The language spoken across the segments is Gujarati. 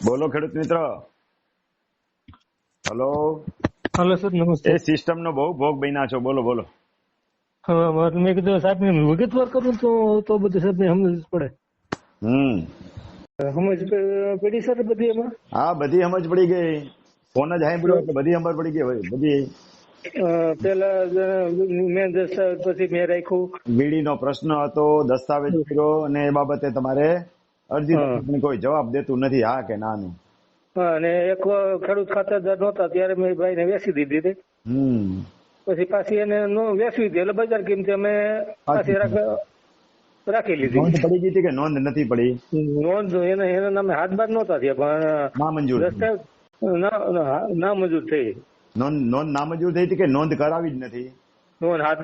બોલો ખેડૂત મિત્ર. હલો હલો સર નમસ્તે. એ સિસ્ટમ નો બહુ ભોગ બન્યા છો. બોલો બોલો. મેં કીધું સાહેબ ને વિગતવાર કરું તો તો બધું સાહેબ ને સમજ પડે. હમ. સમજ પડી સર બધી એમાં? હા બધી સમજ પડી ગઈ. ફોન જ સાંભળ્યો એટલે બધી સમજ પડી ગઈ બધી. પેલા મેં દસ્તાવેજ પછી મેં રાખ્યું. વીડીનો પ્રશ્ન હતો દસ્તાવેજ કર્યો અને એ બાબતે તમારે અરજી કોઈ જવાબ દેતું નથી હા કે ના નું અને એક ખેડૂત ખાતેદાર નહોતા ત્યારે મેં ભાઈને વેચી દીધી હતી. પછી પાછી એને નો વેચવી હતી એટલે બજાર કિંમતે અમે પાછી રાખી લીધી. નોંધ પડી ગઈ હતી કે નોંધ નથી પડી? નોંધ એને એના નામે હાથ બાદ નહોતા થયા પણ ના મંજૂર ના મંજૂર થઈ. નોંધ નોંધ નામંજૂર થઈ હતી કે નોંધ કરાવી જ નથી? નોંધ હાથ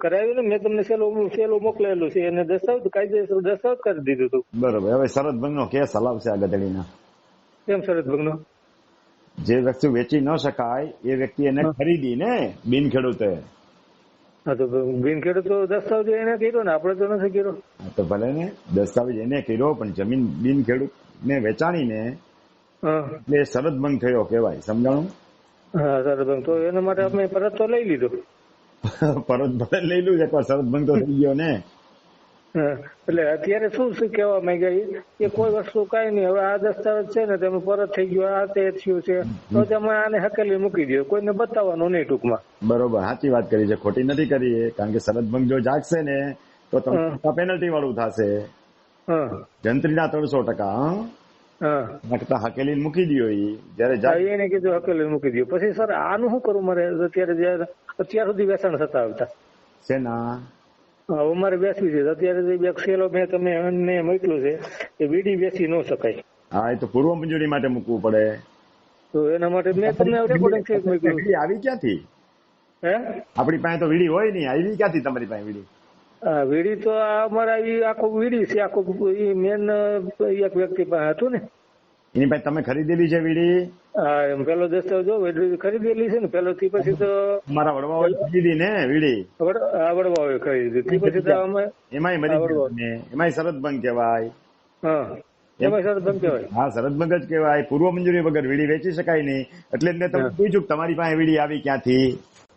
કરાવ્યું ને મેં તમને સેલો સેલો મોકલેલું છે એને દસ્તાવેજ કાયદેસર દસ્તાવેજ કરી દીધું હતું. બરોબર. હવે શરદ નો કેસ હલાવશે આ ગધેડીના. કેમ શરદ ભગનો? જે વસ્તુ વેચી ન શકાય એ વ્યક્તિ એને ખરીદી ને બિન ખેડૂતે. હા તો બિન ખેડૂતો દસ્તાવેજ એને કર્યો ને આપણે તો નથી કર્યો. તો ભલે ને દસ્તાવેજ એને કર્યો પણ જમીન બિન ખેડૂત ને વેચાણીને ને એટલે એ શરત ભંગ થયો કેવાય સમજાણું? હા શરદ ભંગ. તો એના માટે અમે પરત તો લઈ લીધો. પરત ભલે લઈ લઉં એકવાર શરત ભંગ તો થઈ ગયો ને એટલે અત્યારે શું શું કહેવા માંગ્યા કે કોઈ વસ્તુ કઈ નહીં હવે આ દસ્તાવેજ છે ને તમે પરત થઈ ગયો આ તે થયું છે તો તમે આને હકેલી મૂકી દો કોઈને બતાવવાનું નહીં ટૂંકમાં બરોબર સાચી વાત કરી છે ખોટી નથી કરી કારણ કે શરત ભંગ જો જાગશે ને તો. તમને પેનલ્ટી વાળું થશે જંત્રીના ત્રણસો ટકા હા હકેલી મૂકી દો જયારે એને કીધું હકેલી મૂકી દો પછી સર આનું શું કરું મારે? અત્યારે અત્યાર સુધી વેચાણ થતા આવતા. શેના? હવે મારે વેચવી છે. અત્યારે જે એક સેલો મેં તમે એમને મોકલું છે કે વીડી વેચી ન શકાય. હા એ તો પૂર્વ મંજૂરી માટે મૂકવું પડે. તો એના માટે મેં તમને રેકોર્ડિંગ છે આવી ક્યાંથી? હે? આપણી પાસે તો વીડી હોય નહીં. આવી ક્યાંથી તમારી પાસે વીડી? વીડી તો અમારે અમારા આખો વીડી છે. આખો મેન એક વ્યક્તિ પાસે હતું ને. એની પાસે તમે ખરીદેલી છે વીડી? પેલો દસ્તો જો ખરીદેલી છે ને પેલો થી પછી તો મારા વડવાઓ ખરીદી ને વીડી? વડવાઓ ખરીદી. થી પછી તો અમે એમાંય મરી એમાંય શરત ભંગ કહેવાય. એમાં સર બંધ કહેવાય. હા શરત ભંગ જ કહેવાય. પૂર્વ મંજૂરી વગર વીડી વેચી શકાય નહીં. એટલે મેં તમને પૂછ્યું તમારી પાસે વીડી આવી ક્યાંથી?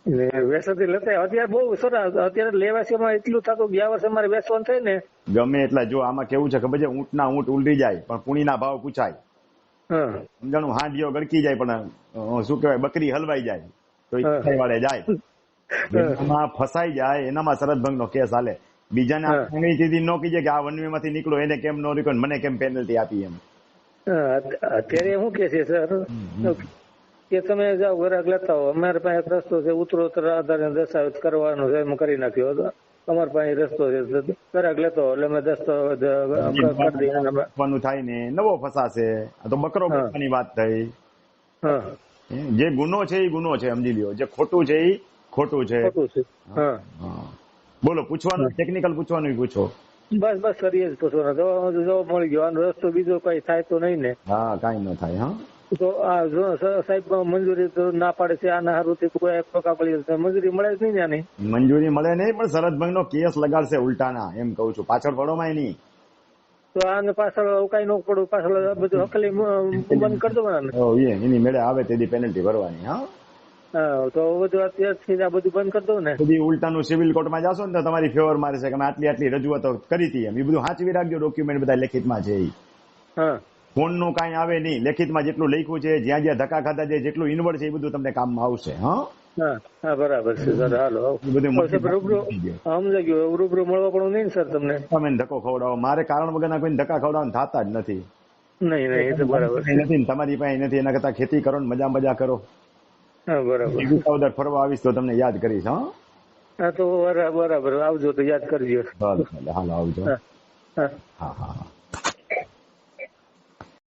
ને વેચાતી લેતા અત્યારે બહુ સરસ અત્યારે લેવાસીમાં એટલું થતું ગયા વર્ષે મારે વેસવાન થાય ને. ગમે એટલા જો આમાં કેવું છે ખબર છે ઊંટના ઊંટ ઉલટી જાય પણ પુણીના ભાવ પૂછાય. સમજાણું હાંડિયો ગળકી જાય પણ શું કહેવાય બકરી હલવાઈ જાય તો. વાળે જાય. ફસાઈ જાય એનામાં શરત ભંગ નો કેસ હાલે. બીજાને. આંગળીથી ન કીજે કે આ વનવે માંથી નીકળો એને કેમ નો રીકો મને કેમ પેનલ્ટી આપી એમ. અત્યારે શું કે છે સર? કે તમે જાઓ ગ્રાહક લેતા હો અમારે પાસે રસ્તો છે ઉત્તરોત્તર આધારે દસ્તાવેજ કરવાનો છે એમ કરી નાખ્યો હતો. અમારી પાસે રસ્તો છે તો લેતો એટલે અમે આપવાનું થાય ને નવો ફસાશે આ તો બકરો હા. વાત થઈ જે ગુનો છે એ ગુનો છે સમજી લ્યો જે ખોટું છે એ ખોટું છે. બોલો પૂછવાનું ટેકનિકલ પૂછવાનું પૂછો બસ બસ કરીએ જ પૂછવાનું જવાબ મળી ગયો રસ્તો બીજો કઈ થાય તો નહીં ને હા કઈ ન થાય હા તો આ સાહેબ મંજૂરી તો ના પાડે છે આના હારું થી કોઈ જશે. મંજૂરી મળે જ નહીં આની મંજૂરી મળે નહીં પણ શરત નો કેસ લગાડશે ઉલટાના એમ કહું છું. પાછળ પડોમાં નહીં. તો આને પાછળ કઈ નો પડવું પાછળ બધું હકલી બંધ કરી દેવાના. એની મેળે આવે તેથી પેનલ્ટી ભરવાની હા? હા તો બધું અત્યારથી આ બધું બંધ કરી દઉં ને બધી ઉલટાનું સિવિલ કોર્ટમાં જાશો ને તો તમારી ફેવર મારે છે કે આટલી આટલી રજૂઆતો કરી હતી એમ. એ બધું સાચવી રાખજો ડોક્યુમેન્ટ બધા લેખિતમાં છે એ હા. ફોનનું કાંઈ આવે નહીં. લેખિતમાં જેટલું લખ્યું છે જ્યાં જ્યાં ધક્કા ખાધા છે જેટલું ઇનવર્ડ છે એ બધું તમને કામમાં આવશે હા? હા હા બરાબર છે સર. હાલો એ બધું હવે સાહેબ રૂબરૂ થઈ ગયું. સમજાઈ ગયું રૂબરૂ મળવા પણ નહીં સર તમને? તમે ધક્કો ખવડાવો. મારે કારણ વગરના કોઈ ધક્કા ખવડાવવાનું થતા જ નથી. નહીં નહીં એ તો બરાબર નથી તમારી પાસે નથી એના કરતા ખેતી કરો ને મજા મજા કરો બરાબર. ફરવા આવીશ તો તમને યાદ કરીશ હા? હા તો બરા- બરાબર. આવજો તો યાદ કરજો. હાલો આવજો. હા હા હા.